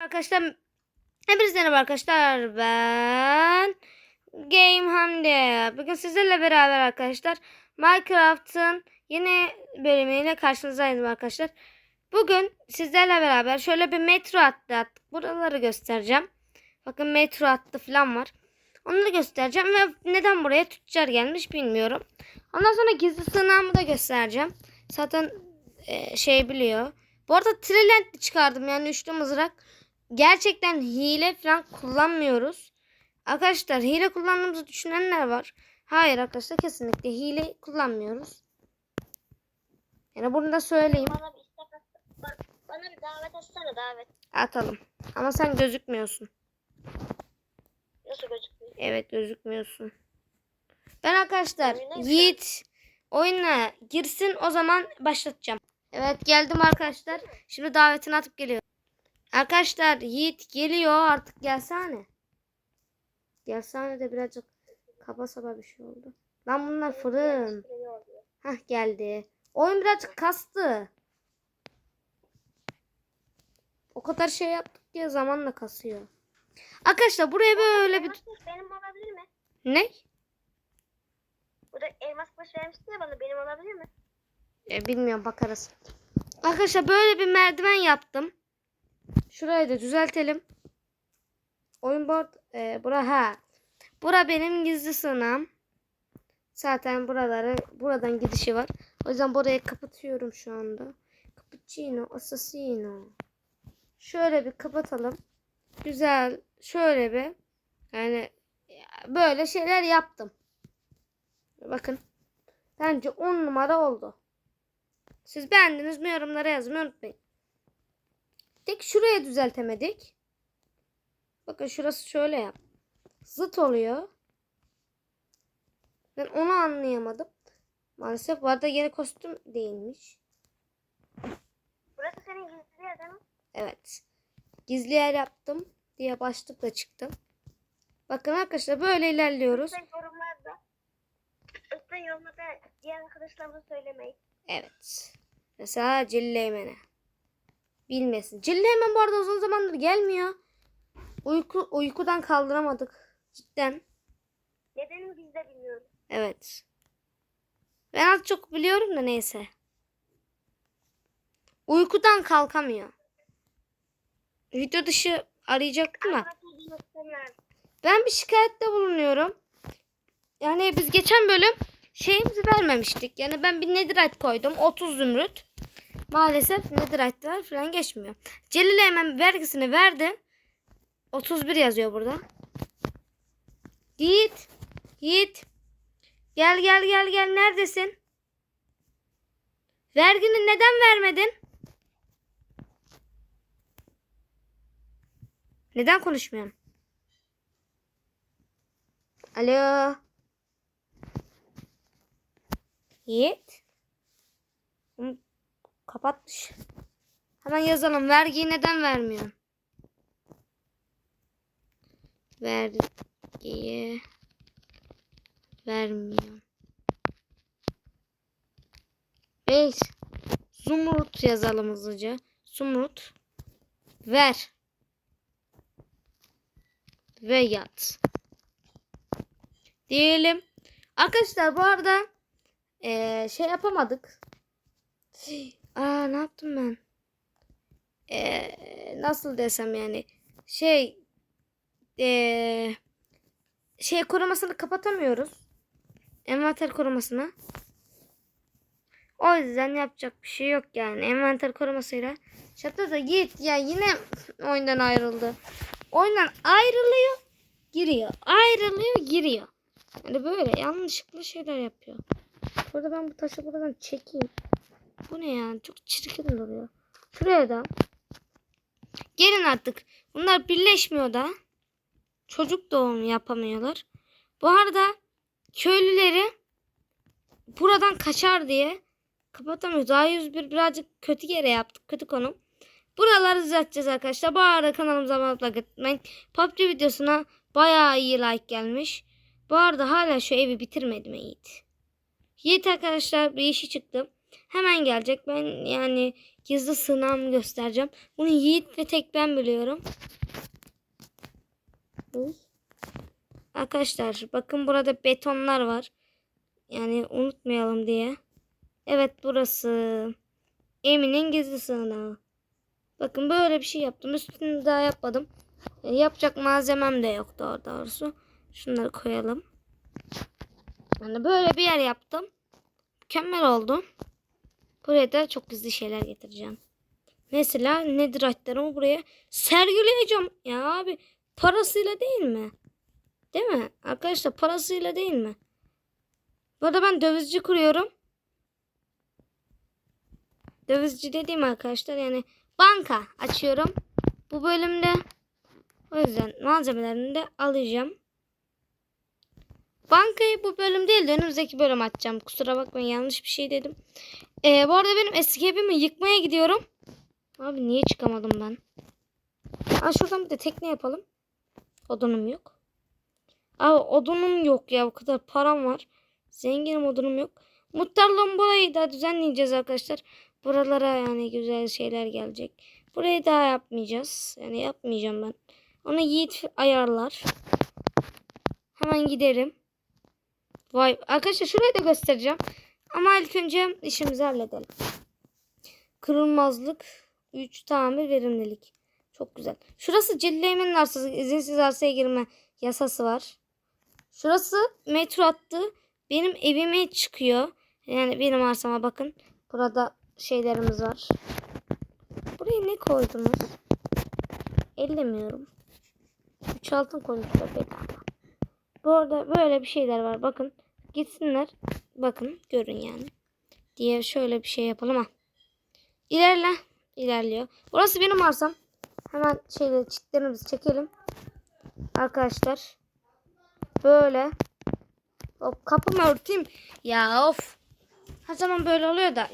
Arkadaşlar hepinize merhaba arkadaşlar ben Game Hamdi. Bugün sizlerle beraber arkadaşlar Minecraft'ın yeni bölümüyle karşınızdayım arkadaşlar. Bugün sizlerle beraber şöyle bir metro attı attık. Buraları göstereceğim. Bakın metro attı falan var. Da göstereceğim ve neden buraya tüccar gelmiş bilmiyorum. Ondan sonra gizli sığınağımı da göstereceğim. Zaten e, şey biliyor. Bu arada trilent çıkardım yani üçlü mızrak. Gerçekten hile falan kullanmıyoruz. Arkadaşlar hile kullandığımızı düşünenler var. Hayır arkadaşlar kesinlikle hile kullanmıyoruz. Yani bunu da söyleyeyim. Bana bir istek at. Bana, bir davet etsene davet. Atalım. Ama sen gözükmüyorsun. Nasıl gözükmüyor? Evet gözükmüyorsun. Ben arkadaşlar Oyuna Yiğit oyuna girsin o zaman başlatacağım. Evet geldim arkadaşlar. Şimdi davetini atıp geliyor. Arkadaşlar Yiğit geliyor artık gelsene. Gelsene de birazcık kaba saba bir şey oldu. Lan bunlar fırın. Hah geldi. Oyun birazcık kastı. O kadar şey yaptık ki zamanla kasıyor. Arkadaşlar buraya böyle bir... Benim olabilir mi? Ne? Burada elmas kılıç vermiştin ya bana benim olabilir mi? E, bilmiyorum bakarız. Arkadaşlar böyle bir merdiven yaptım. Şurayı da düzeltelim. Oyun board e, bura ha. Bura benim gizli sığınağım. Zaten buraları buradan gidişi var. O yüzden burayı kapatıyorum şu anda. Cappuccino, assassino. Şöyle bir kapatalım. Güzel. Şöyle bir yani böyle şeyler yaptım. Bakın. Bence 10 numara oldu. Siz beğendiniz mi yorumlara yazmayı unutmayın. Tek şuraya düzeltemedik. Bakın şurası şöyle yap. Zıt oluyor. Ben onu anlayamadım. Maalesef bu arada yeni kostüm değilmiş. Burası senin gizli yer değil mi? Evet. Gizli yer yaptım diye başlıkla çıktım. Bakın arkadaşlar böyle ilerliyoruz. Lütfen yorumlarda. Lütfen yorumlarda diğer arkadaşlarımıza söylemeyin. Evet. Mesela Cilleymene. Bilmesin. Cilleymen bu arada uzun zamandır gelmiyor. Uyku, uykudan kaldıramadık. Cidden. Nedenini biz de bilmiyoruz. Evet. Ben az çok biliyorum da neyse. Uykudan kalkamıyor. Video dışı arayacaktım da. Ben bir şikayette bulunuyorum. Yani biz geçen bölüm şeyimizi vermemiştik. Yani ben bir netherite koydum. 30 zümrüt. Maalesef netherite'ler falan geçmiyor. Celil'e hemen vergisini verdi. 31 yazıyor burada. Yiğit. Yiğit. Gel gel gel gel. Neredesin? Vergini neden vermedin? Neden konuşmuyorsun? Alo. Yiğit. Kapatmış. Hemen yazalım. Vergiyi neden vermiyorsun? Vergiyi vermiyor. Beş. Zumrut yazalım hızlıca. Zumrut. Ver. Ve yat. Diyelim. Arkadaşlar bu arada eee, şey yapamadık. Aa ne yaptım ben? Eee, nasıl desem yani şey eee, şey korumasını kapatamıyoruz. Envanter korumasını. O yüzden yapacak bir şey yok yani. Envanter korumasıyla. Şata da git ya yine oyundan ayrıldı. Oyundan ayrılıyor, giriyor. Ayrılıyor, giriyor. Yani böyle yanlışlıkla şeyler yapıyor. Burada ben bu taşı buradan çekeyim. Bu ne ya? Çok çirkin duruyor. Şuraya da. Gelin artık. Bunlar birleşmiyor da. Çocuk doğumu yapamıyorlar. Bu arada köylüleri buradan kaçar diye kapatamıyoruz. Daha 101 birazcık kötü yere yaptık. Kötü konum. Buraları düzelteceğiz arkadaşlar. Bu arada kanalımıza abone olmayı PUBG videosuna bayağı iyi like gelmiş. Bu arada hala şu evi bitirmedim Yiğit. Yiğit arkadaşlar bir işi çıktı. Hemen gelecek. Ben yani gizli sığınağımı göstereceğim. Bunu Yiğit ve tek ben biliyorum. Uy. Arkadaşlar bakın burada betonlar var. Yani unutmayalım diye. Evet burası. Emin'in gizli sığınağı. Bakın böyle bir şey yaptım. Üstünü daha yapmadım. Yapacak malzemem de yok doğru doğrusu. Şunları koyalım. Yani böyle bir yer yaptım. Mükemmel oldu. Buraya da çok gizli şeyler getireceğim. Mesela netherite'larımı buraya sergileyeceğim. Ya abi parasıyla değil mi? Değil mi? Arkadaşlar parasıyla değil mi? Bu arada ben dövizci kuruyorum. Dövizci dediğim arkadaşlar yani banka açıyorum. Bu bölümde o yüzden malzemelerini de alacağım. Bankayı bu bölüm değil de önümüzdeki bölüm açacağım. Kusura bakmayın yanlış bir şey dedim. Ee, bu arada benim eski evimi yıkmaya gidiyorum. Abi niye çıkamadım ben? Aa, şuradan bir de tekne yapalım. Odunum yok. Abi odunum yok ya. O kadar param var. Zenginim odunum yok. Muhtarlığım burayı da düzenleyeceğiz arkadaşlar. Buralara yani güzel şeyler gelecek. Burayı daha yapmayacağız. Yani yapmayacağım ben. Onu Yiğit ayarlar. Hemen gidelim. Vay arkadaşlar şurayı da göstereceğim. Ama ilk önce işimizi halledelim. Kırılmazlık 3 tamir verimlilik. Çok güzel. Şurası Cilleyemin arsası izinsiz arsaya girme yasası var. Şurası metro hattı benim evime çıkıyor. Yani benim arsama bakın. Burada şeylerimiz var. Buraya ne koydunuz? Ellemiyorum. 3 altın koymuşlar bedava. Bu arada böyle bir şeyler var. Bakın gitsinler. Bakın görün yani. Diye şöyle bir şey yapalım ha. İlerle. İlerliyor. Burası benim arsam. Hemen şeyleri çitlerimizi çekelim. Arkadaşlar. Böyle. Hop kapımı örteyim. Ya of. Her zaman böyle oluyor da.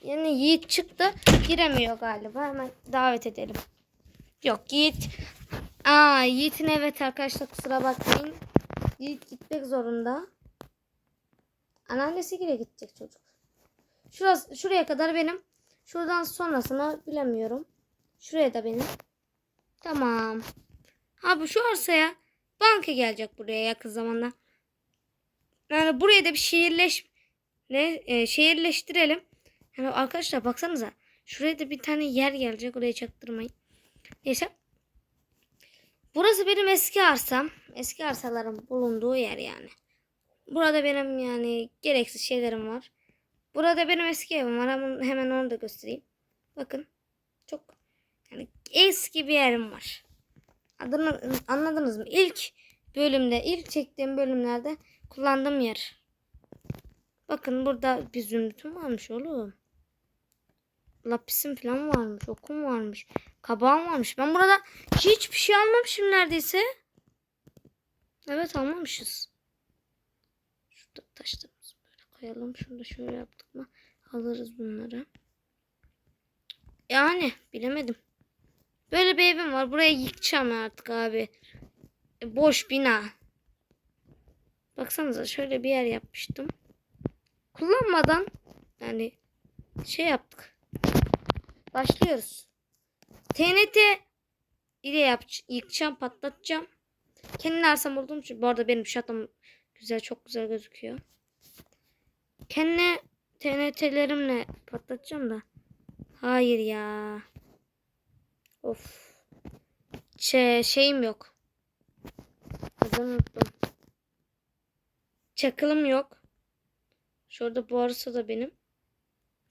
Yani Yiğit çıktı. Giremiyor galiba. Hemen davet edelim. Yok Yiğit. Aa Yiğit'in evet arkadaşlar kusura bakmayın. Yiğit gitmek zorunda. Anneannesiyle gidecek çocuk. Şurası, şuraya kadar benim. Şuradan sonrasını bilemiyorum. Şuraya da benim. Tamam. Abi şu arsaya banka gelecek buraya yakın zamanda. Yani buraya da bir şehirleş ne e, şehirleştirelim. Yani arkadaşlar baksanıza. Şuraya da bir tane yer gelecek. Oraya çaktırmayın. Neyse. Burası benim eski arsam. Eski arsaların bulunduğu yer yani. Burada benim yani gereksiz şeylerim var. Burada benim eski evim var. Hemen, onu da göstereyim. Bakın. Çok yani eski bir yerim var. Adını anladınız mı? İlk bölümde, ilk çektiğim bölümlerde kullandığım yer. Bakın burada bir zümrütüm varmış oğlum. Lapisim falan varmış. Okum varmış. Kabağım varmış. Ben burada hiçbir şey almamışım neredeyse. Evet almamışız. Şurada taşlarımızı böyle koyalım. Şunu da şöyle yaptık mı alırız bunları. Yani bilemedim. Böyle bir evim var. Buraya yıkacağım artık abi. E, boş bina. Baksanıza şöyle bir yer yapmıştım. Kullanmadan yani şey yaptık. Başlıyoruz. TNT ile yap yıkacağım, patlatacağım. Kendi arsam olduğum için bu arada benim şatom güzel, çok güzel gözüküyor. Kendi TNT'lerimle patlatacağım da. Hayır ya. Of. Şey, şeyim yok. Adını unuttum. Çakılım yok. Şurada bu arası da benim.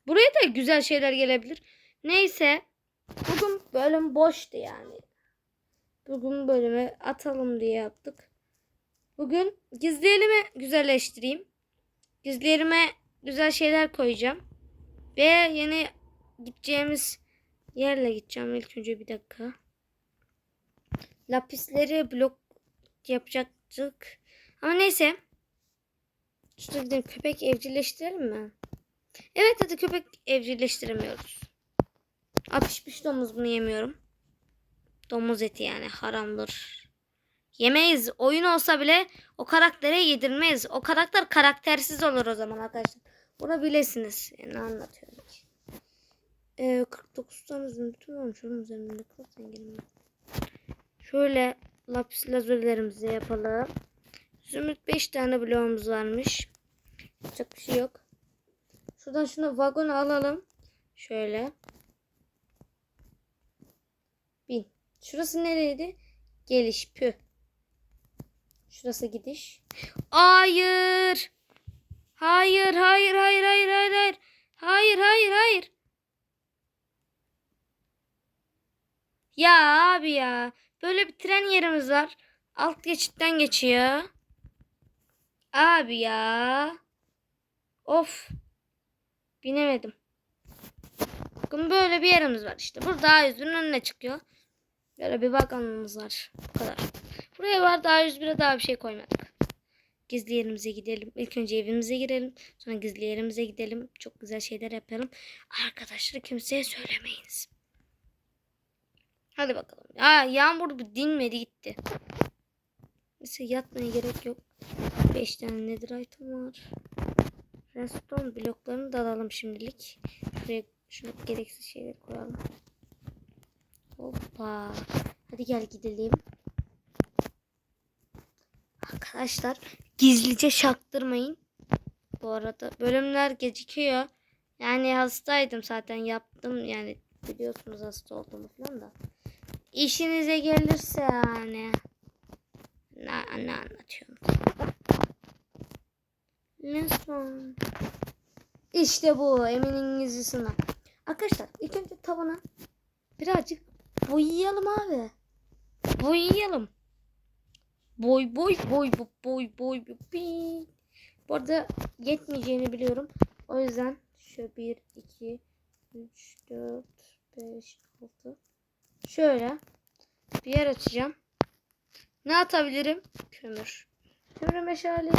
Buraya da güzel şeyler gelebilir. Neyse. Bugün bölüm boştu yani. Bugün bölümü atalım diye yaptık. Bugün gizli elimi güzelleştireyim. Gizli elime güzel şeyler koyacağım. Ve yeni gideceğimiz yerle gideceğim. İlk önce bir dakika. Lapisleri blok yapacaktık. Ama neyse. Şurada. Köpek evcilleştirelim mi? Evet hadi köpek evcilleştiremiyoruz. Aa, domuz bunu yemiyorum. Domuz eti yani haramdır. Yemeyiz. Oyun olsa bile o karaktere yedirmeyiz. O karakter karaktersiz olur o zaman arkadaşlar. Bunu bilesiniz. Yani anlatıyorum ki. Ee, 49 tane zümrütüm varmış. Onun üzerinde ben. Şöyle lapis lazurilerimizi yapalım. Zümrüt 5 tane bloğumuz varmış. Yapacak bir şey yok. Şuradan şunu vagona alalım. Şöyle. Şurası nereydi? Geliş. Pü. Şurası gidiş. Hayır. Hayır, hayır, hayır, hayır, hayır, hayır. Hayır, hayır, hayır. Ya abi ya. Böyle bir tren yerimiz var. Alt geçitten geçiyor. Abi ya. Of. Binemedim. Bakın böyle bir yerimiz var işte. Burada A101'in önüne çıkıyor. Böyle bir bakanlığımız var. Bu kadar. Buraya var daha 101'e daha bir şey koymadık. Gizli yerimize gidelim. İlk önce evimize girelim. Sonra gizli yerimize gidelim. Çok güzel şeyler yapalım. Arkadaşlar kimseye söylemeyiniz. Hadi bakalım. Aa, yağmur dinmedi gitti. Neyse yatmaya gerek yok. 5 tane netherite'ım var. Redstone bloklarını da alalım şimdilik. Şuraya şunu gereksiz şeyler koyalım. Hoppa. Hadi gel gidelim. Arkadaşlar gizlice şaktırmayın. Bu arada bölümler gecikiyor. Yani hastaydım zaten yaptım yani biliyorsunuz hasta olduğumu falan da. İşinize gelirse yani. Ne, ne anlatıyorum? Lütfen. İşte bu Emin'in gizli sınav. Arkadaşlar ilk önce tavana birazcık boyayalım abi. Boyayalım. Boy boy boy boy boy boy. Bu arada yetmeyeceğini biliyorum. O yüzden şu 1, 2, 3, 4, 5, 6. Şöyle bir yer açacağım. Ne atabilirim? Kömür. Kömür meşale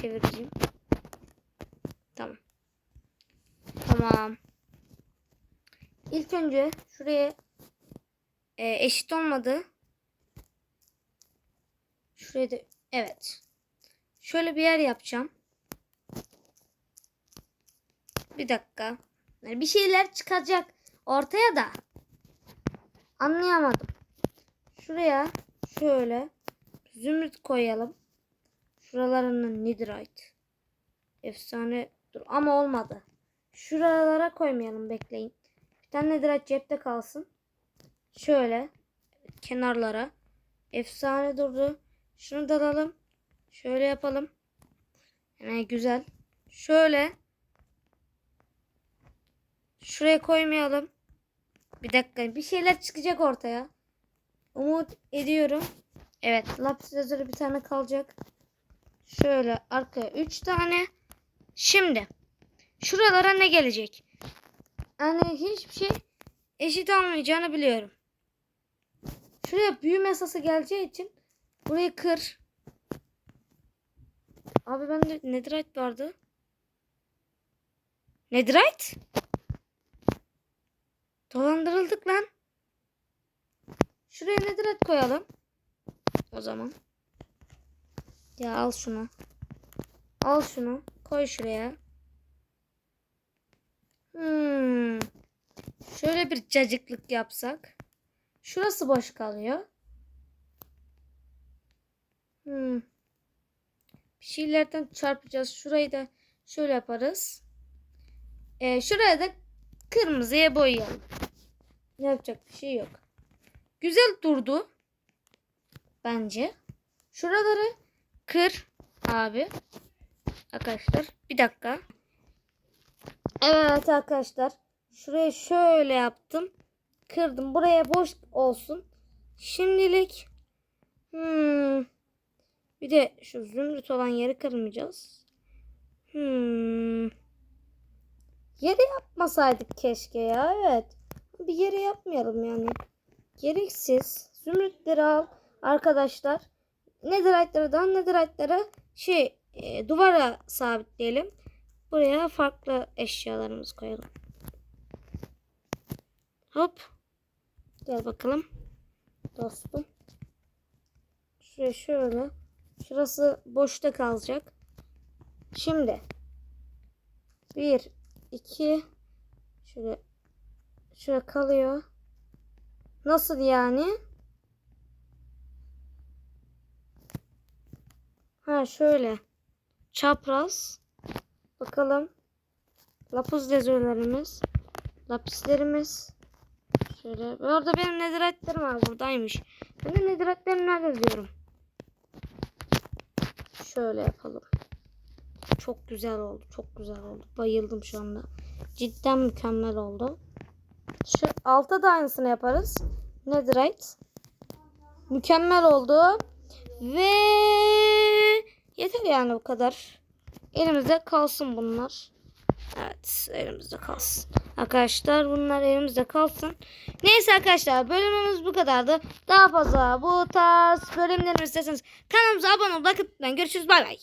çevireceğim. Tamam. Tamam. İlk önce şuraya e, eşit olmadı. Şuraya da evet. Şöyle bir yer yapacağım. Bir dakika. Bir şeyler çıkacak ortaya da. Anlayamadım. Şuraya şöyle zümrüt koyalım. Şuralarına netherite. Efsane dur ama olmadı. Şuralara koymayalım bekleyin. Bir tane netherite cepte kalsın. Şöyle kenarlara. Efsane durdu. Şunu da alalım. Şöyle yapalım. Yani güzel. Şöyle. Şuraya koymayalım. Bir dakika. Bir şeyler çıkacak ortaya. Umut ediyorum. Evet. Lapis lazuli bir tane kalacak. Şöyle arkaya 3 tane. Şimdi. Şuralara ne gelecek? Yani hiçbir şey eşit olmayacağını biliyorum. Şuraya büyüme esası geleceği için burayı kır. Abi bende netherite vardı. Netherite? Dolandırıldık lan. Şuraya netherite koyalım. O zaman. Ya al şunu. Al şunu. Koy şuraya. Hmm. Şöyle bir cacıklık yapsak. Şurası boş kalıyor. Hmm. Bir şeylerden çarpacağız. Şurayı da şöyle yaparız. Ee, şuraya da kırmızıya boyayalım. Yapacak bir şey yok. Güzel durdu. Bence. Şuraları kır abi. Arkadaşlar bir dakika. Evet arkadaşlar. Şuraya şöyle yaptım. Kırdım. Buraya boş olsun. Şimdilik hmm, bir de şu zümrüt olan yeri kırmayacağız. Hmm. Yere yapmasaydık keşke ya. Evet. Bir yere yapmayalım yani. Gereksiz. Zümrütleri al arkadaşlar. Netherite'ları netherite'ları şey e, duvara sabitleyelim. Buraya farklı eşyalarımızı koyalım. Hop. Gel bakalım. Dostum. Şuraya şöyle. Şurası boşta kalacak. Şimdi. Bir, iki. Şöyle. Şöyle kalıyor. Nasıl yani? Ha şöyle. Çapraz. Bakalım. Lapuz lazerlerimiz. Lapislerimiz. Şöyle. Orada benim netherite'lerim var. Buradaymış. Ben de netherite'lerim nerede diyorum. Şöyle yapalım. Çok güzel oldu. Çok güzel oldu. Bayıldım şu anda. Cidden mükemmel oldu. Şu alta da aynısını yaparız. Netherite. Mükemmel oldu. Ve yeter yani bu kadar. Elimizde kalsın bunlar. Evet elimizde kalsın. Arkadaşlar bunlar elimizde kalsın. Neyse arkadaşlar bölümümüz bu kadardı. Daha fazla bu tarz bölümlerimi isterseniz kanalımıza abone olmayı, like atmayı. Görüşürüz bay bay.